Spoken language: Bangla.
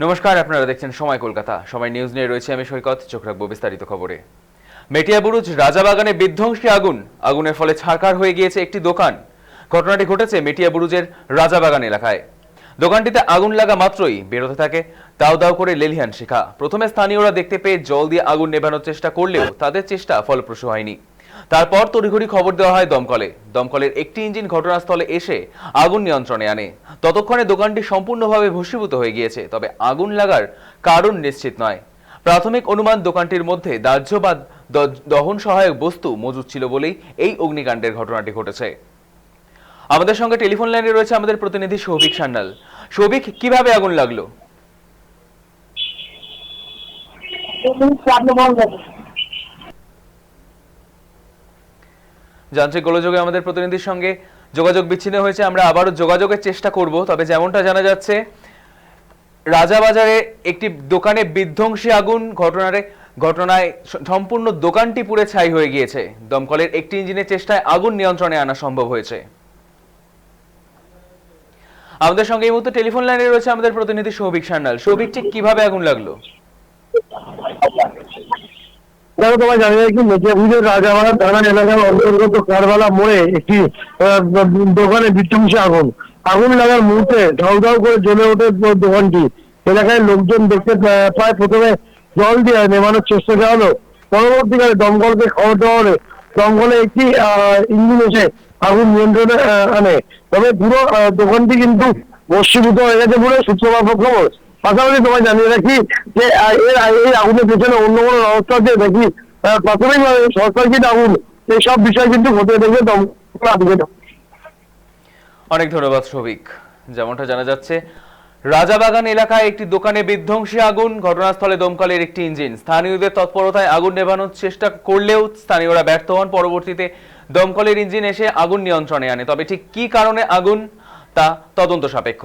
নমস্কার, আপনারা দেখছেন সময় কলকাতা। সময় নিউজ নিয়ে রয়েছে আমি সৈকত, চোখ রাখব বিস্তারিত খবরে। মেটিয়াবুরুজ রাজাবাগানে বিধ্বংসী আগুন। আগুনের ফলে ছারকার হয়ে গিয়েছে একটি দোকান। ঘটনাটি ঘটেছে মেটিয়াবুরুজের রাজাবাগান এলাকায়। দোকানটিতে আগুন লাগা মাত্রই বেরোতে থাকে দাও দাও করে লেলিহান শিখা। প্রথমে স্থানীয়রা দেখতে পেয়ে জল দিয়ে আগুন নেভানোর চেষ্টা করলেও তাদের চেষ্টা ফলপ্রসূ হয়নি। তারপর তড়িঘড়ি খবর দেওয়া হয় দমকলে। দমকলের একটি ইঞ্জিন ঘটনাস্থলে এসে আগুন নিয়ন্ত্রণে আনে। ততক্ষণে দোকানটি সম্পূর্ণভাবে ভস্মীভূত হয়ে গিয়েছে, তবে আগুন লাগার কারণ নিশ্চিত নয়। প্রাথমিক অনুমান দোকানটির মধ্যে দাহ্য বা দহন সহায়ক বস্তু মজুদ ছিল বলেই এই অগ্নিকাণ্ডের ঘটনাটি ঘটেছে। আমাদের সঙ্গে টেলিফোন লাইনে রয়েছে আমাদের প্রতিনিধি সৌভিক সান্যাল। সৌভিক কীভাবে আগুন লাগল? যান্ত্রিক গোলযোগে আমাদের প্রতিনিধির সঙ্গে যোগাযোগ বিচ্ছিন্ন হয়েছে। আমরা আবারও যোগাযোগের চেষ্টা করব, তবে যেমনটা জানা যাচ্ছে, রাজাবাজারে একটি দোকানে বিধ্বংসী আগুন ঘটনারে, ঘটনায় সম্পূর্ণ দোকানটি পুড়ে ছাই হয়ে গিয়েছে। দমকলের একটি ইঞ্জিনের চেষ্টায় আগুন নিয়ন্ত্রণে আনা সম্ভব হয়েছে। আমাদের সঙ্গে এই মুহূর্তে টেলিফোন লাইনে রয়েছে আমাদের প্রতিনিধি সৌভিক সান্যাল। সৌভিক ঠিক কীভাবে আগুন লাগল? দেখো তোমার জানি কি মেটিয়াপুজোর রাজামারা থানার এলাকার অন্তর্গত কারবালা মোড়ে একটি দোকানে বিধ্বংসী আগুন। আগুন লাগার মুহূর্তে ঢাউ ঢাউ করে জ্বলে ওঠে দোকানটি। এলাকায় লোকজন দেখতে পায় প্রথমে জল দিয়ে নেমানোর চেষ্টা করা হলো পরবর্তীকালে দমকলকে খবর দেওয়া হলে দমকলে একটি ইঞ্জিন এসে আগুন নিয়ন্ত্রণে আনে। তবে পুরো দোকানটি কিন্তু ভস্মীভূত হয়ে গেছে বলে সূত্রমারফত খবর। পাশাপাশি তোমায় জানিয়ে রাখি যে এর এই আগুনের পেছনে অন্য কোনো ব্যবস্থা আছে আহ, প্রাথমিকভাবে সার্কিট আগুন এইসব বিষয় কিন্তু ঘটে দেখবে অনেক ধন্যবাদ সৌভিক যেমনটা জানা যাচ্ছে রাজাবাগান এলাকায় একটি দোকানে বিধ্বংসী আগুন ঘটনাস্থলে দমকলের একটি ইঞ্জিন। স্থানীয়দের তৎপরতায় আগুন নেভানোর চেষ্টা করলেও স্থানীয়রা ব্যর্থ হন। পরবর্তীতে দমকলের ইঞ্জিন এসে আগুন নিয়ন্ত্রণে আনে। তবে ঠিক কি কারণে আগুন তা তদন্ত সাপেক্ষ।